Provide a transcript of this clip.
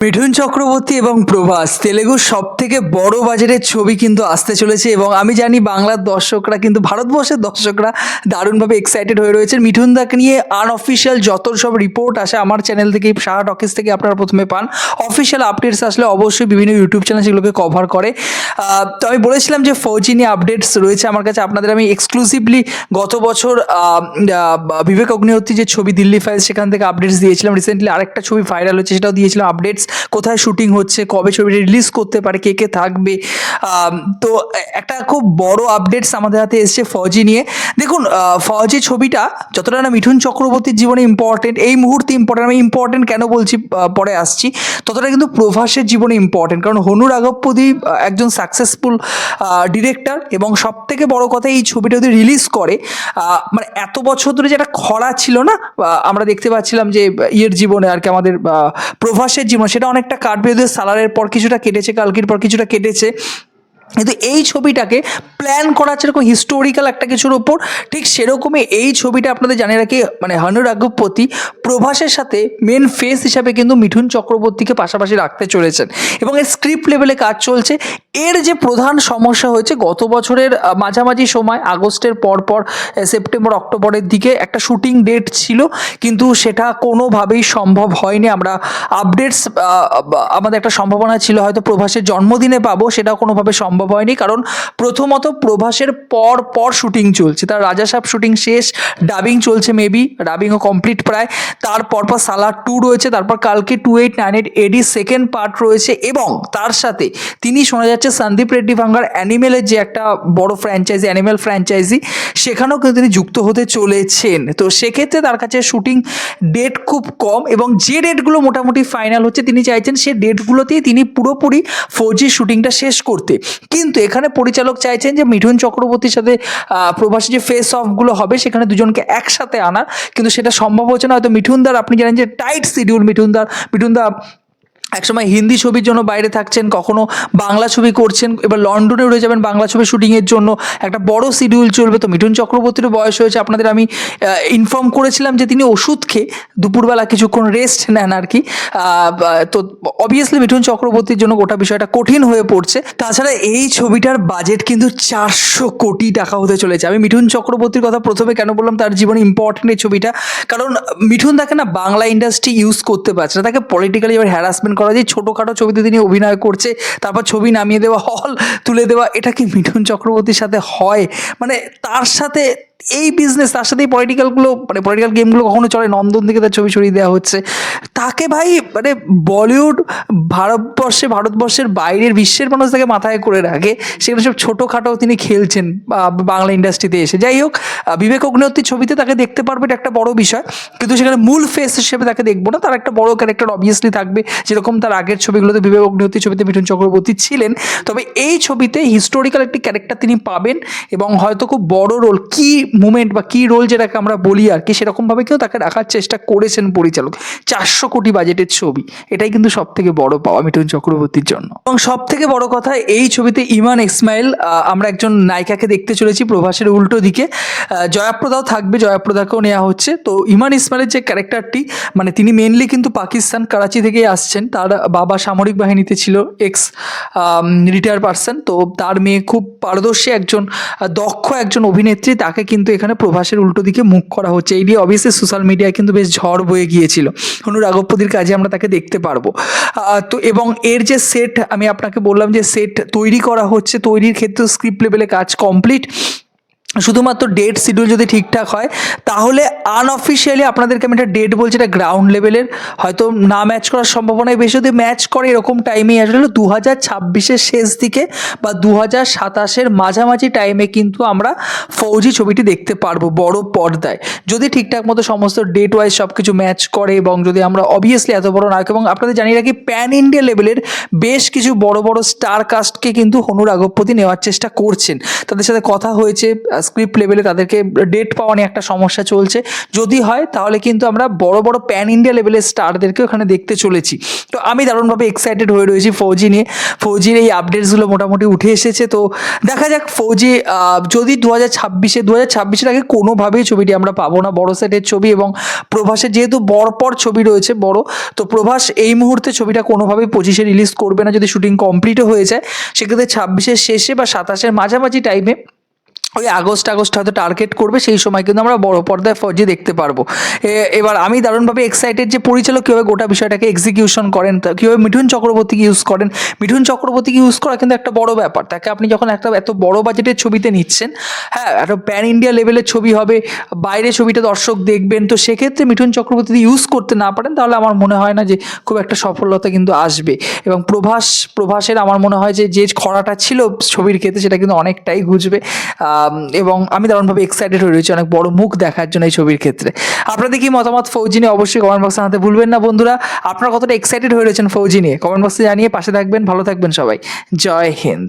মিঠুন চক্রবর্তী এবং প্রভাস তেলেগুর সব থেকে বড় বাজারের ছবি কিন্তু আসতে চলেছে এবং আমি জানি বাংলার দর্শকরা কিন্তু, ভারতবর্ষের দর্শকরা দারুণভাবে এক্সাইটেড হয়ে রয়েছেন। মিঠুন দাকে নিয়ে আনঅফিসিয়াল যত সব রিপোর্ট আসে আমার চ্যানেল থেকে সাহা টকিস থেকে আপনারা প্রথমে পান। অফিসিয়াল আপডেটস আসলে অবশ্যই বিভিন্ন ইউটিউব চ্যানেল সেগুলোকে কভার করে। তো আমি বলেছিলাম যে ফৌজি নিয়ে আপডেটস রয়েছে আমার কাছে, আপনাদের আমি এক্সক্লুসিভলি গত বছর বিবেক অগ্নিহোত্রী যে ছবি দিল্লি ফাইলস সেখান থেকে আপডেটস দিয়েছিলাম। রিসেন্টলি আরেকটা ছবি ভাইরাল হচ্ছে সেটাও দিয়েছিলাম আপডেটস কোথায় শুটিং হচ্ছে, কবে ছবিটা রিলিজ করতে পারে, কে কে থাকবে তো একটা খুব বড় আপডেটস আমাদের হাতে এসছে ফৌজি নিয়ে। দেখুন ফৌজি ছবিটা যতটা না মিঠুন চক্রবর্তীর জীবনে ইম্পর্টেন্ট এই মুহূর্তে ইম্পর্টেন্ট আমি ইম্পর্টেন্ট কেন বলছি পরে আসছি, ততটা কিন্তু প্রভাসের জীবনে ইম্পর্টেন্ট কারণ হনু রাঘবপতি একজন সাকসেসফুল ডিরেক্টর এবং সব থেকে বড় কথা এই ছবিটা যদি রিলিজ করে মানে এত বছর ধরে যেটা খরা ছিল না আমরা দেখতে পাচ্ছিলাম যে, ইয়ের জীবনে আর কি আমাদের প্রভাসের জীবন সেটা অনেকটা কাটবে যদিও সালারের পর কিছুটা কেটেছে কালকের পর কিছুটা কেটেছে। কিন্তু এই ছবিটাকে প্ল্যান করা এরকম হিস্টোরিক্যাল একটা কিছুর ওপর। ঠিক সেরকমই এই ছবিটা আপনাদের জানিয়ে রাখি মানে হানু রাঘবপতি প্রভাসের সাথে মেন ফেস হিসাবে কিন্তু মিঠুন চক্রবর্তীকে পাশাপাশি রাখতে চলেছেন। এবং এর স্ক্রিপ্ট লেভেলে কাজ চলছে। এর যে প্রধান সমস্যা হয়েছে, গত বছরের মাঝামাঝি সময়, আগস্টের পর পর সেপ্টেম্বর, অক্টোবরের দিকে একটা শুটিং ডেট ছিল। কিন্তু সেটা কোনোভাবেই সম্ভব হয়নি। আমরা আপডেটস আমাদের একটা সম্ভাবনা ছিল, হয়তো প্রভাসের জন্মদিনে পাবো, সেটাও কোনোভাবে সম্ভব হয়নি, কারণ প্রথমত প্রভাসের পর পর শুটিং চলছে। তার রাজা সাহেব শুটিং শেষ ডাবিং চলছে মেবি ডাবিংও কমপ্লিট প্রায়। তারপর পর সালার টু রয়েছে, তারপর কালকে two eight nine eight AD second part রয়েছে এবং তার সাথে তিনি শোনা যাচ্ছে সন্দীপ রেড্ডি ভাঙ্গার অ্যানিমেলের যে একটা বড় ফ্র্যাঞ্চাইজি অ্যানিমেল ফ্র্যাঞ্চাইজি সেখানেও কিন্তু তিনি যুক্ত হতে চলেছেন। তো সেক্ষেত্রে তার কাছে শুটিং ডেট খুব কম এবং যে ডেটগুলো মোটামুটি ফাইনাল হচ্ছে, তিনি চাইছেন সে ডেটগুলোতেই তিনি পুরোপুরি ফোর ফৌজি শুটিংটা শেষ করতে। কিন্তু এখানে পরিচালক চাইছেন যে মিঠুন চক্রবর্তীর সাথে প্রবাসী যে ফেস অফগুলো হবে সেখানে দুজনকে একসাথে আনার। কিন্তু সেটা সম্ভব হচ্ছে না। হয়তো মিঠুনদার, আপনি জানেন যে টাইট শিডিউল মিঠুনদার। মিঠুনদা একসময় হিন্দি ছবির জন্য বাইরে থাকছেন, কখনো বাংলা ছবি করছেন, এবার লন্ডনে রয়ে যাবেন বাংলা ছবি শুটিংয়ের জন্য। একটা বড় শিডিউল চলবে তো, মিঠুন চক্রবর্তীরও বয়স হয়েছে। আপনাদের আমি ইনফর্ম করেছিলাম যে তিনি ওষুধ খেয়ে দুপুরবেলা কিছুক্ষণ রেস্ট নেন আর কি। তো অবভিয়াসলি মিঠুন চক্রবর্তীর জন্য গোটা বিষয়টা কঠিন হয়ে পড়ছে। তাছাড়া এই ছবিটার বাজেট কিন্তু চারশো কোটি টাকা হতে চলেছে। আমি মিঠুন চক্রবর্তীর কথা প্রথমে কেন বললাম, তার জীবনে ইম্পর্টেন্ট এই ছবিটা। কারণ মিঠুন তাকে না বাংলা ইন্ডাস্ট্রি ইউজ করতে পারছে না, তাকে পলিটিক্যালি এবার হ্যারাসমেন্ট করা যায় ছোটোখাটো ছবিতে তিনি অভিনয় করছে, তারপর ছবি নামিয়ে দেওয়া হল, তুলে দেওয়া, এটা কি মিঠুন চক্রবর্তীর সাথে হয়? মানে তার সাথে এই বিজনেস তার সাথে এই পলিটিক্যালগুলো মানে পলিটিক্যাল গেমগুলো কখনো চলে নন্দন থেকে তার ছবি সরিয়ে দেওয়া হচ্ছে। তাকে ভাই মানে বলিউড, ভারতবর্ষে, ভারতবর্ষের বাইরের বিশ্বের মানুষ তাকে মাথায় করে রাখে। সেগুলো সব ছোটোখাটো তিনি খেলছেন বাংলা ইন্ডাস্ট্রিতে এসে। যাই হোক বিবেক অগ্নিহোত্রীর ছবিতে তাকে দেখতে পারবে, এটা একটা বড় বিষয়। কিন্তু সেখানে মূল ফেস হিসেবে তাকে দেখব না। তার একটা বড় ক্যারেক্টার অবভিয়াসলি থাকবে। যেরকম তার আগের ছবিগুলোতে বিবেক অগ্নিহোত্রীর ছবিতে মিঠুন চক্রবর্তী ছিলেন। তবে এই ছবিতে হিস্টোরিক্যাল একটি ক্যারেক্টার তিনি পাবেন, এবং হয়তো খুব বড় রোল কি মুমেন্ট বা কি রোল যেটাকে আমরা বলি আর কি সেরকমভাবে কেউ তাকে রাখার চেষ্টা করেছেন পরিচালক। চারশো কোটি বাজেটের ছবি, এটাই কিন্তু সব থেকে বড় পাওয়া মিঠুন চক্রবর্তীর জন্য। এবং সব থেকে বড় কথা, এই ছবিতে ইমান ইসমাইল আমরা একজন নায়িকাকে দেখতে চলেছি প্রভাসের উল্টো দিকে। জয়াপ্রদাও থাকবে, জয়াপ্রদাকেও নেওয়া হচ্ছে। তো ইমান ইসমাইলের যে ক্যারেক্টারটি মানে তিনি মেনলি কিন্তু পাকিস্তান, করাচি থেকেই আসছেন। তার বাবা সামরিক বাহিনীতে ছিল এক্স রিটায়ার পার্সন তো তার মেয়ে খুব পারদর্শী একজন দক্ষ একজন অভিনেত্রী, তাকে কিন্তু এখানে প্রভাসের উল্টো দিকে মুখ করা হচ্ছে। এই নিয়ে অবভিয়াসলি সোশ্যাল মিডিয়ায় কিন্তু বেশ ঝড় বয়ে গিয়েছিল। হনু রাঘবপতির কাজে আমরা তাকে দেখতে পারব। তো এবং এর যে সেট আমি আপনাকে বললাম যে সেট তৈরি করা হচ্ছে, তৈরির ক্ষেত্রে স্ক্রিপ্ট লেভেলে কাজ কমপ্লিট শুধুমাত্র ডেট শিডিউল যদি ঠিকঠাক হয়, তাহলে আনঅফিসিয়ালি আপনাদেরকে আমি একটা ডেট বলছি, এটা গ্রাউন্ড লেভেলের হয়তো না ম্যাচ করার সম্ভাবনাই বেশি। যদি ম্যাচ করে এরকম টাইমেই আসলে দু হাজার ছাব্বিশের শেষ দিকে বা দু হাজার সাতাশের মাঝামাঝি টাইমে কিন্তু আমরা ফৌজি ছবিটি দেখতে পারব বড় পর্দায়। যদি ঠিকঠাক মতো সমস্ত ডেট ওয়াইজ সব কিছু ম্যাচ করে এবং যদি আমরা অবভিয়াসলি এত বড় নায়ক, এবং আপনাদের জানিয়ে রাখি প্যান ইন্ডিয়া লেভেলের বেশ কিছু বড় বড় স্টার কাস্টকে কিন্তু হনুর রাঘবপতি নেওয়ার চেষ্টা করছেন। তাদের সাথে কথা হয়েছে স্ক্রিপ্ট লেভেলে তাদেরকে ডেট পাওয়া নিয়ে একটা সমস্যা চলছে। যদি হয়, তাহলে কিন্তু আমরা বড় বড় প্যান ইন্ডিয়া লেভেলের স্টারদেরকে ওখানে দেখতে চলেছি। তো আমি দারুণভাবে এক্সাইটেড হয়ে রয়েছি ফৌজি নিয়ে। ফৌজির এই আপডেটসগুলো মোটামুটি উঠে এসেছে। তো দেখা যাক ফৌজি যদি দু হাজার ছাব্বিশে দু হাজার ছাব্বিশের আগে কোনোভাবেই ছবিটি আমরা পাবো না বড় সেটের ছবি এবং প্রভাসের যেহেতু পর ছবি রয়েছে, বড়, তো প্রভাস এই মুহূর্তে ছবিটা কোনোভাবেই পঁচিশে রিলিজ করবে না। যদি শুটিং কমপ্লিটও হয়ে যায়, সেক্ষেত্রে ছাব্বিশের শেষে বা সাতাশের মাঝামাঝি টাইমে ওই আগস্ট আগস্ট হয়তো টার্গেট করবে, সেই সময় কিন্তু আমরা বড় পর্দায় ফৌজি দেখতে পারব। এবার আমি দারুণভাবে এক্সাইটেড যে পরিচালক কীভাবে গোটা বিষয়টাকে এক্সিকিউশন করেন কীভাবে মিঠুন চক্রবর্তীকে ইউজ করেন। মিঠুন চক্রবর্তীকে ইউজ করা কিন্তু একটা বড় ব্যাপার। তাকে আপনি যখন একটা এত বড় বাজেটের ছবিতে নিচ্ছেন হ্যাঁ একটা প্যান ইন্ডিয়া লেভেলের ছবি হবে, বাইরে ছবিটা দর্শক দেখবেন, তো সেক্ষেত্রে মিঠুন চক্রবর্তী যদি ইউজ করতে না পারেন, তাহলে আমার মনে হয় না যে খুব একটা সফলতা কিন্তু আসবে। এবং প্রভাস, প্রভাসের আমার মনে হয় যে যে খরাটা ছিল ছবির ক্ষেত্রে, সেটা কিন্তু অনেকটাই ঘুচবে। এবং আমি দারুণভাবে এক্সাইটেড হয়ে রয়েছি, অনেক বড় মুখ দেখার জন্য এই ছবির ক্ষেত্রে। আপনাদের কি মতামত ফৌজি নিয়ে? অবশ্যই কমেন্ট বক্সে জানাতে ভুলবেন না, বন্ধুরা। আপনারা কতটা এক্সাইটেড হয়ে রয়েছেন ফৌজি নিয়ে? কমেন্ট বক্সে জানিয়ে পাশে থাকবেন, ভালো থাকবেন সবাই। জয় হিন্দ।